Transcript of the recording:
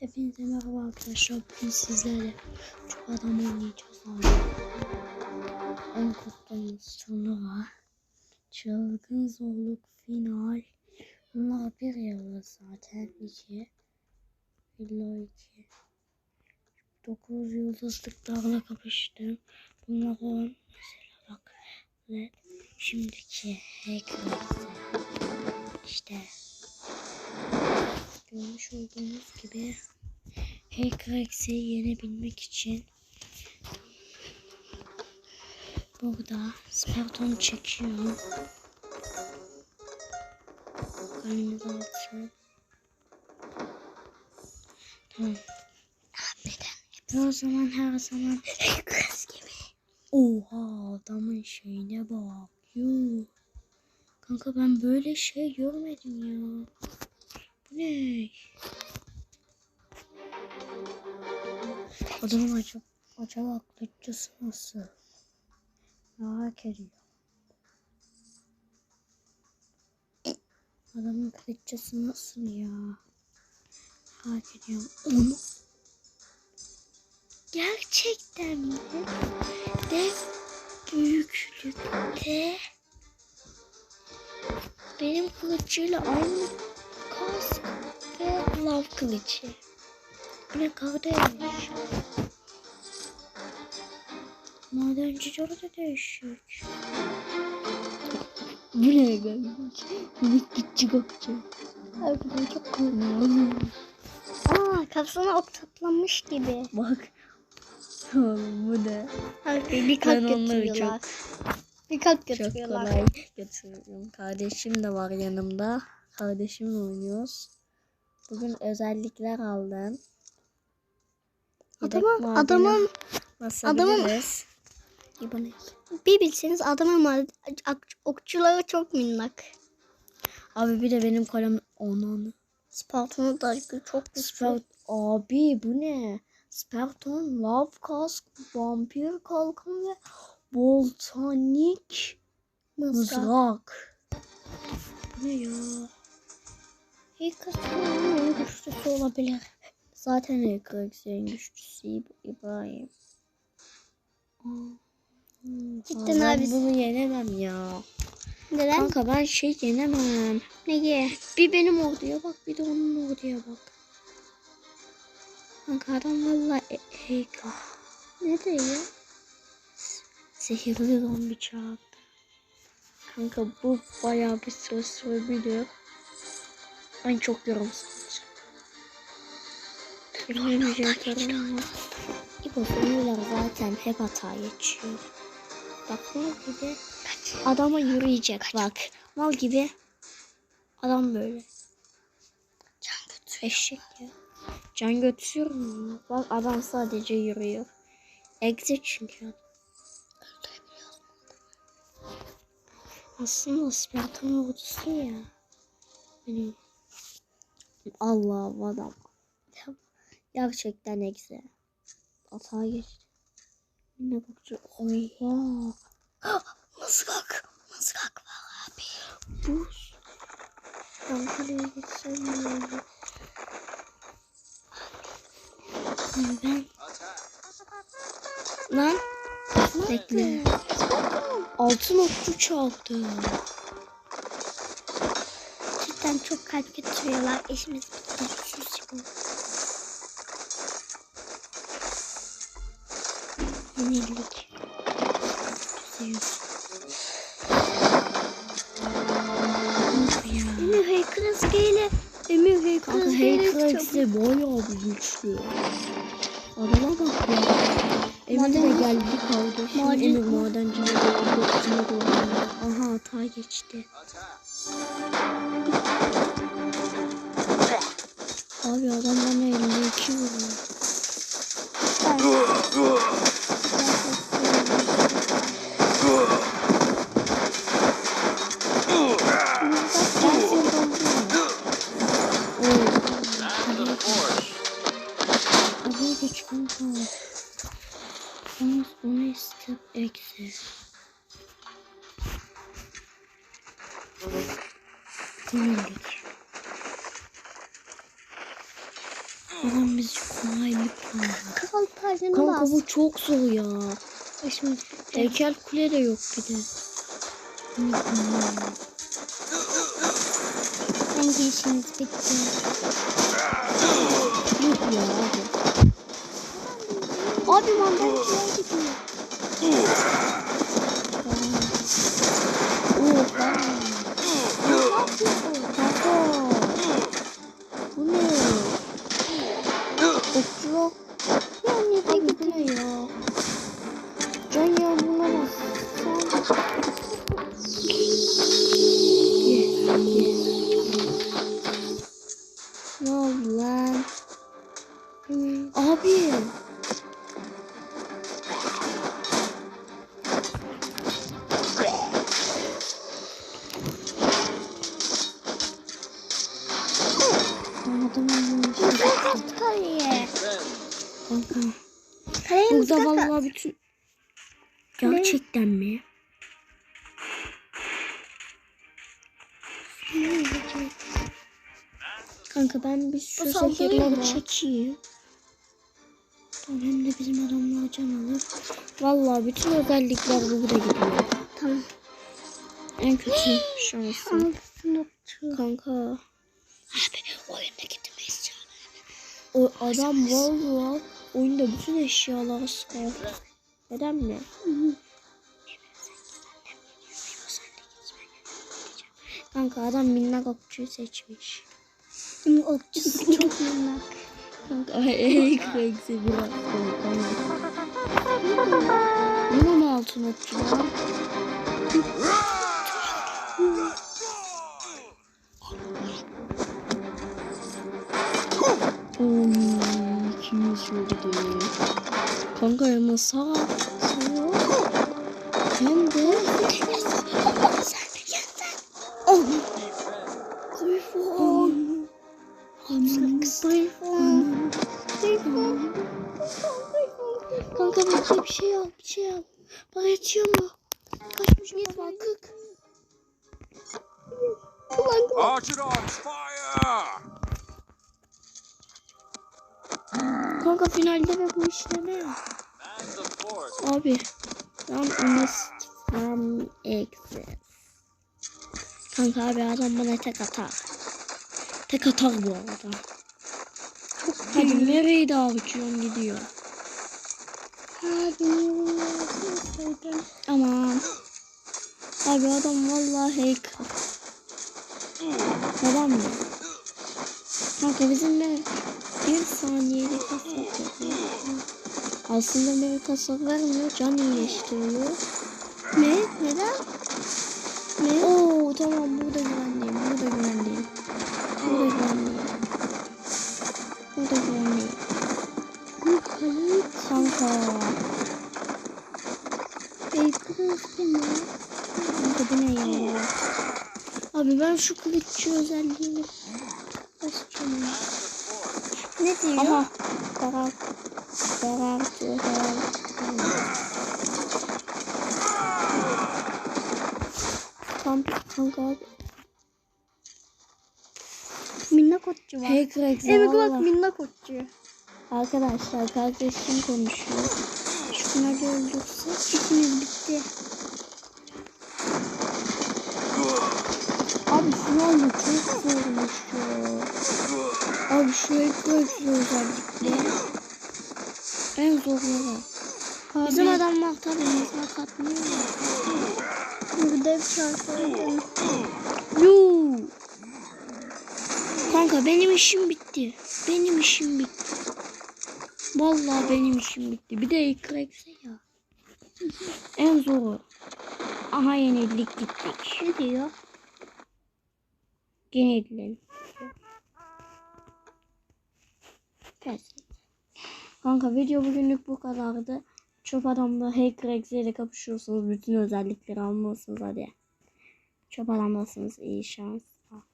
Hepinize merhaba arkadaşlar. Bugün sizlerle çok adam oynayacağız. En korktuğumuz turnuva. Çılgın zorluk final. Bunlar bir yıldız zaten. iki. Villa iki. Dokuz yıldızlıklarla kapıştım. Bunlar on. Mesela bak. Ve şimdiki hacker'ı. İşte görmüş olduğunuz gibi Hackerx'i yenebilmek için burada Spartan çekiyor. Kalemiz altı. Tamam. O zaman her zaman Hackerx gibi. Oha adamın şeyine bak. Yuh. Kanka ben böyle şey görmedim ya. Ne? Adamın acaba, acaba kılıççısı nasıl? Merak ediyorum. Adamın kılıççısı nasıl ya? Merak ediyorum. Onu gerçekten mi? Dev büyüklükte benim kılıcıyla aynı kask ve lav kılıcı. Bu ne kardeş? Madenci canı da değişik. Bu ne gelmiş? Minik küçük okçu. Harbiden çok korkuyorum. Aa kafasına ok saplanmış gibi. Bak. Bu ne? Harbi bir kalp götürüyorlar. Bir kalp Çok götürüyorlar. kolay götürüyorum. Kardeşim de var yanımda. Kardeşimle oynuyoruz. Bugün özellikler aldım. Adamın, adamın. İbanet. Bir bilseniz adamın okçuları çok minnak. Abi bir de benim kalem onun. Spartan'ı da çok güçlü. Spart abi bu ne? Spartan, Love Kask, Vampir Kalkan ve Voltanik Mızrak. Ne ya? En güçlüsü olabilir. Zaten Ekrex en güçlüsü İb- İbrahim. Cidden abi. bunu yenemem ya. Neden? Kanka ben şey yenemem. Neye? Bir benim orduya bak bir de onun orduya bak. Kanka adam valla e Hacker. Ne diyor? Sihirli zombi çağırdı. Kanka bu bayağı bir süre sürebilir. Ben çok yorum sanacağım. Benim jeneratörüm var. İbo oyunlar zaten hep hata geçiyor. Bak mal gibi adama yürüyecek bak. Mal gibi adam böyle. Can götürüyor. Eşek ya. Can götürüyor mu? Bak adam sadece yürüyor. Exit çünkü. Aslında Spartan ordusu ya. Benim Allah adam. Gerçekten egze. Hata geçti. Ne bakacak? Oha. Mızrak. Mızrak var abi. Buz. Ben kaleye geçsem mi Ben... Lan. Bekle. Altın okçu çaldı. Cidden çok kalp götürüyorlar. Eşimiz bitti. Yenilik. Emir Haykırız ile Emir Kanka Haykırız ile Heykrex'e bayağı bir güçlü. Adama bak ya. Emir de geldi kardeşim. Maden- Emir madencine doğru. Aha hata geçti. Abi adam bana 52 vuruyor. Ben seni dolduruyorum. Oo. Oraya geç kanka. Onu, onu istep eksi. Yenildik. Adam bizi kolaylıkla. Kral tacını Kanka bas. bu çok zor ya. Bitti. Heykel kule de yok bir de. Hangi işiniz bitti? Yok ya abi. Abi Abi bu gidiyor? ya? Abi. Burada at. vallahi bütün... Gerçekten mi? Kanka ben bir şu zehirleri çekeyim. Tamam hem de bizim adamlar can alır. Vallahi bütün özellikler burada gidiyor. Tamam. En kötü şansım. Kanka. Abi oyunda gitmeyiz canım. O adam vallahi oyunda bütün eşyaları sıkar. Neden mi? Kanka adam minnak okçuyu seçmiş. Okçusu çok minnak. Kanka ey krekse biraz korkamaz. Yine mi altın okçu lan? Oy, ikimiz vurdu. Kanka ama sağ. Hem de. Grifon. Grifon. Grifon. Kanka bir bir şey al, bir şey al. Bana yetiyor mu? Kaçmış baba, kık. Archer dogs, fire! Kanka finalde ve bu işleme. Abi. Ben must from exit. Kanka abi adam bana tek atar. Tek atar bu arada. Hadi nereye dağıtıyorsun gidiyor. Abi söyledim. Aman. Abi adam vallahi hacker. Neden mi? Kanka bizim de bir saniyelik hasar yapıyor. Aslında bir hasar vermiyor, can iyileştiriyor. Ne? Neden? Ne? Oo tamam burada güvenliyim, burada güvenliyim. Burada güvenliyim. Burada. Kanka. Ekros mi? Kanka bu ne ya? Abi ben şu kılıççı özelliğini basacağım. ya. Ne diyor? Aha. Karar. Karar. Karar. Kanka, kanka abi. Minnak okçu var. Hacker egza Evet bak minnak okçu. Arkadaşlar kardeşim konuşuyor. Şu finali öldürse. İşimiz bitti. Abi da çok zormuş ya. Abi şu hacker egza özellikle. En zorları. Bizim Abi. adamlar tabii mesela katmıyor ya. Burada bir şarkı. Yuu. Kanka benim işim bitti. Benim işim bitti. Vallahi benim işim bitti. Bir de ekrekse ya. en zoru. Aha yenildik gittik. Ne diyor? Gene edilelim. Pes. Kanka video bugünlük bu kadardı. Çöp adamla hacker Exe ile kapışıyorsunuz. Bütün özellikleri almalısınız hadi. Çöp adamdasınız. iyi şans.